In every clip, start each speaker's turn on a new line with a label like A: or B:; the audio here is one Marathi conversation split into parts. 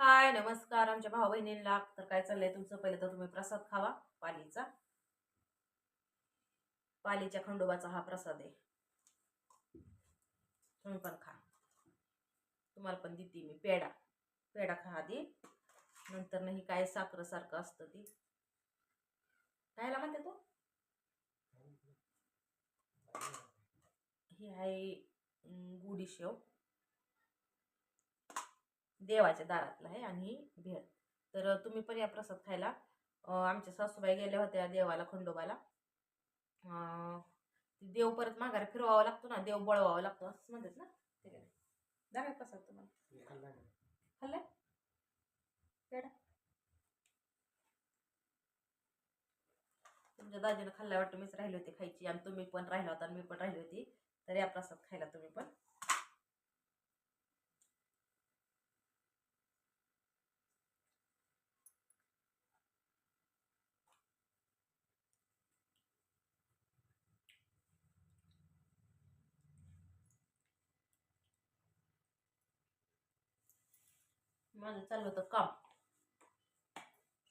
A: हाय नमस्कार. आमच्या भाऊ बहिणींना तर काय चाललंय? तुमचं पहिलं तर तुम्ही प्रसाद खावा पालीचा. पालीच्या खंडोबाचा हा प्रसाद आहे. तुम्ही पण खा. तुम्हाला पण देते मी पेढा. पेढा खा आधी. नंतर नाही काय साखर सारखं असतं ती. खायला म्हणते तू? ही आहे अं, गुढी शेव. देवाच्या दारातला आहे आणि भेळ. तर तुम्ही पण या प्रसाद खायला. आमच्या सासूबाई गेल्या होत्या देवाला खंडोबाला. ती देव परत माघारी फिरवावा लागतो ना देव बळवावा लागतो असंच म्हणतात ना. दाखवा प्रसाद तुम्हाला. खाल्लाय तुमच्या दाजीनं खाल्ला वाटतं मीच राहिली होती खायची. आणि तुम्ही पण राहिला होता आणि मी पण राहिली होती. तर या प्रसाद खायला तुम्ही पण. माझं चाललं होतं काम.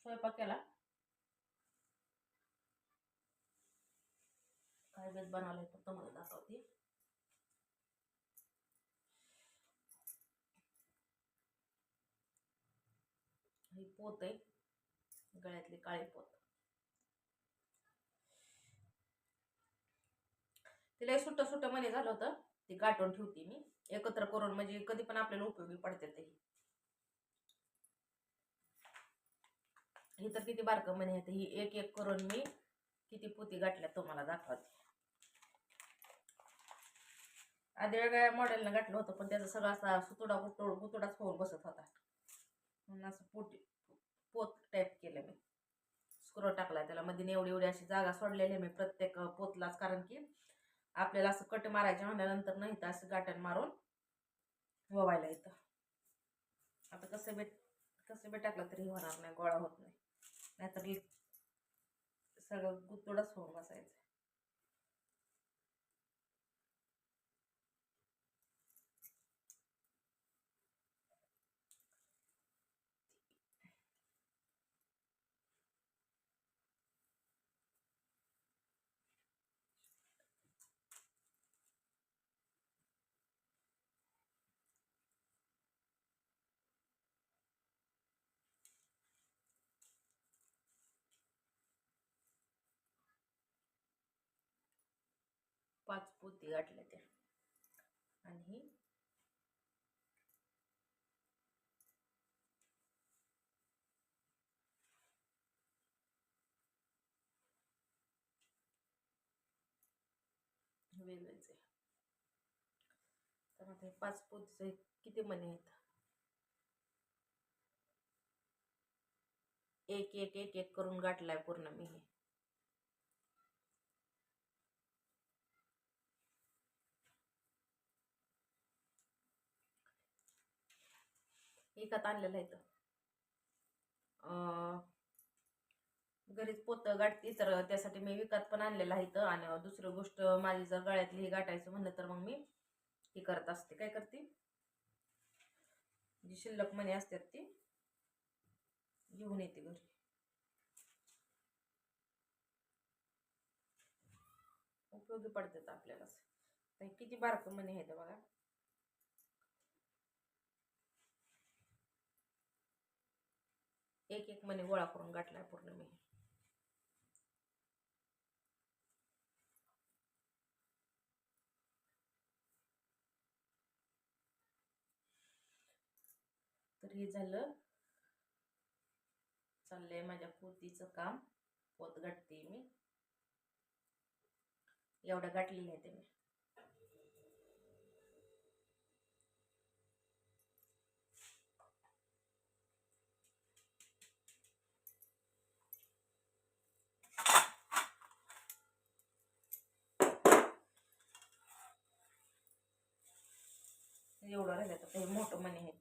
A: स्वयंपाक केला. काय बेत बनवलंय फक्त मला दाखवते. ही पोत आहे. गळ्यातली काळी पोत. तिला सुट्ट सुट्ट मने झालं होतं. ते गाठून ठेवते मी. एकत्र करून म्हणजे कधी पण आपल्याला उपयोगी पडते ते. ही तर किती बारकं म्हणे येते ही एक एक करून मी किती पोती गाठल्या तुम्हाला दाखवते. आधी वेगळ्या मॉडेलनं गाठलं होतं पण त्याचा सगळा असा सुतुडा गुतुड गुतुडाच होऊन बसत होता. म्हणून असं पोटी पोत टाईप केलं मी. स्क्रो टाकला त्याला. मध्ये एवढी एवढी अशी जागा सोडलेली आहे मी प्रत्येक पोतलाच कारण की आपल्याला असं कट मारायचे म्हणल्यानंतर नाही तर असं गाठण मारून ववायला येतं. आता कसं बेट कसं बी टाकलं तरी होणार नाही गोळा होत नाही. नाहीतर सगळं गुतुडच होऊन बसायचं. पाच पोती गाठल्या त्या. आणि वेगळेच आहे तर आता हे पाच पोतीचे किती मणी आहेत? एक एक एक एक करून गाठलाय पूर्ण मी हे. विकत आणलेलं आहे तर घरीच पोतं गाठते तर त्यासाठी मी विकत पण आणलेलं आहे इथं. आणि दुसरी गोष्ट माझी जर गळ्यातली हे गाठायचं म्हणलं तर मग मी हे करत असते. काय करते? जी शिल्लक मणी असतात ती घेऊन येते घरी. उपयोगी पडतात आपल्याला. तर किती बारकं मणी आहेत बघा. एक एक मणी गोळा करून गाठलाय पूर्ण मी. तर हे झालं. चाललंय माझ्या पोतीचं काम. पोत गाठते मी. एवढ्या आहे ते मी. एवढं राहिलं तर हे मोठं मणी आहे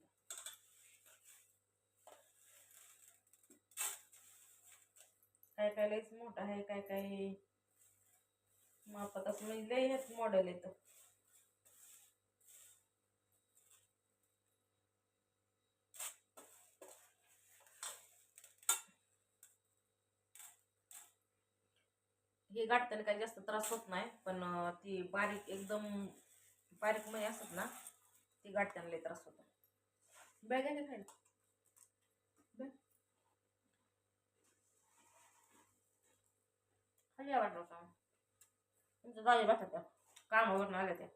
A: काय काय लयच मोठं आहे काय काय मापात असं म्हणजे लय हेच मॉडेल येतं हे गाठताना काही जास्त त्रास होत नाही पण ती बारीक एकदम बारीक म्हणजे असतात ना ती गाठ त्यांना त्रास होतो. बॅगाने खायला बॅग. खाली या वाटलं का जागी बसत त्या. कामावरून ना त्या.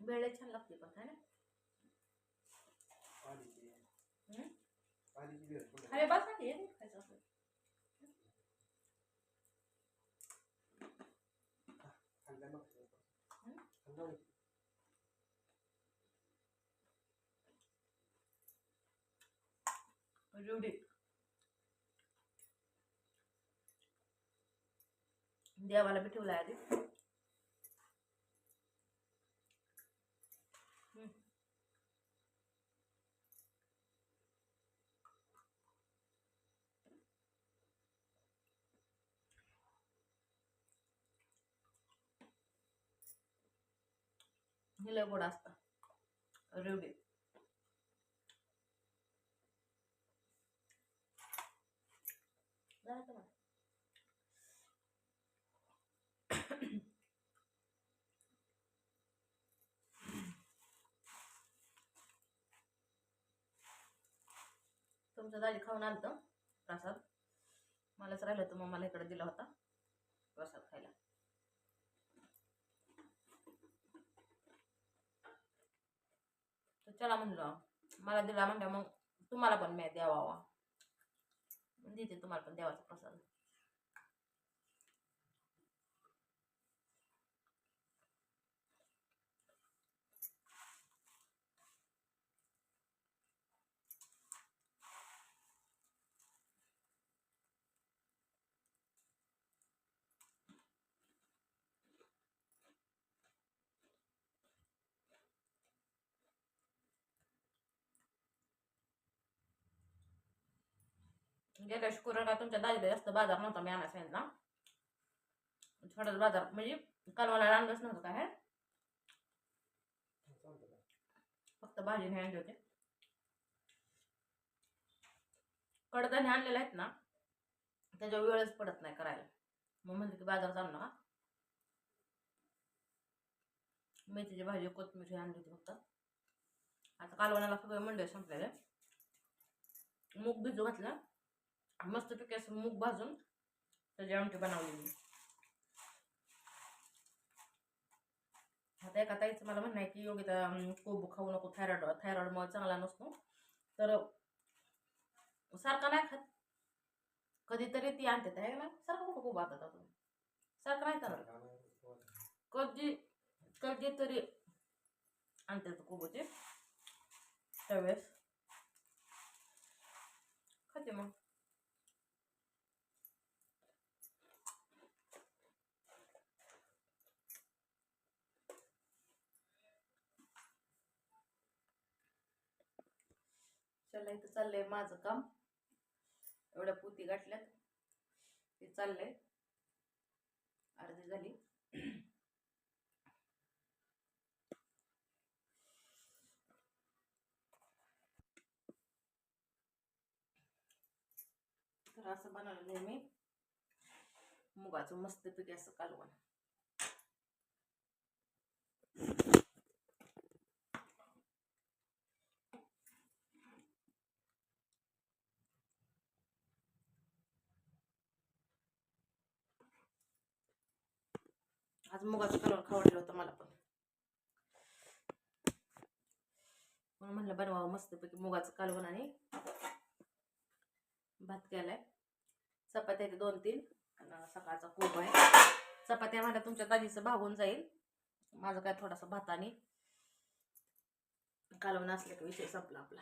A: वेळ छान लागते पण है ना? हम्म? अरे बस ना ये खायचं असलं रुडी देवाला बी ठेवलाय आधी हम्म. हे लय गोड असतं. रेवडी तुमच्या तुमचं दाजी खाऊन आलं प्रसाद. मलाच राहिलं होतं मग मला इकडे दिला होता प्रसाद खायला. चला म्हणलं मला दिला म्हणलं मग तुम्हाला पण मी द्यावा. देते तुम्हाला पण देवाचा प्रसाद. गेल्या शुक्रवार तुमच्या दाजीला जास्त बाजार नव्हता मी आणा सांगितला थोडाच बाजार म्हणजे काल आणलंच नव्हतं काय फक्त भाजी नाही आणली होती. कडधान्य आणलेले आहेत ना त्याच्या वेळच पडत नाही करायला. मग म्हणते की बाजार चालू नका. मेथीची भाजी कोथिंबीर आणली होती फक्त. आता कालवणाला सगळे मंडळ संपलेले. मूग भिजू घातलं. मस्तपैकी असं मूग भाजून त्याची आमटी बनवलेली आता एका ताईचं मला म्हणणं आहे की योगिता अं, कोबू खाऊ नको थायरॉइड थायरॉइडमुळे चांगला नसतो. तर सारखा नाही खात. कधीतरी ती आणते आहे ना? सारखं कुठं कोबू आता तुम्ही सारखं नाही तर कधी कधीतरी आणते कोबूचे. त्यावेळेस खाते मग. चला इथं चाललंय माझं काम. एवढ्या पोती गाठल्यात. ते चाललंय. अर्धी झाली. तर असं बनवलं नेहमी. मी मुगाचं मस्तपैकी असं कालवण आज मुगाचं कालवण खावडलं होतं मला पण. म्हणून म्हणलं बनवावं मस्तपैकी मुगाचं कालवण आणि भात केलाय. चपात्या आहेत दोन तीन आणि सकाळचा कोब आहे. चपात्या मला तुमच्या दाजीचं भागून जाईल. माझं काय थोडासा भात आणि कालवण असलं की विषय संपला आपला.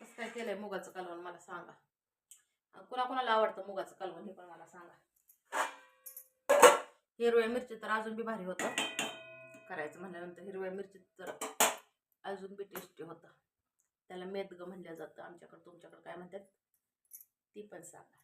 A: कसं काय केलंय मुगाचं कालवण मला सांगा. कुणा कुणाला आवडतं मुगाचं कालवण हे पण मला सांगा. हिरव्या मिरची तर अजून बी भारी होतं. करायचं म्हणल्यानंतर हिरव्या मिरची तर अजून बी टेस्टी होतं. त्याला मेदगं म्हणलं जातं. आमच्याकडं तुमच्याकडं काय म्हणतात? ती पण सांगा.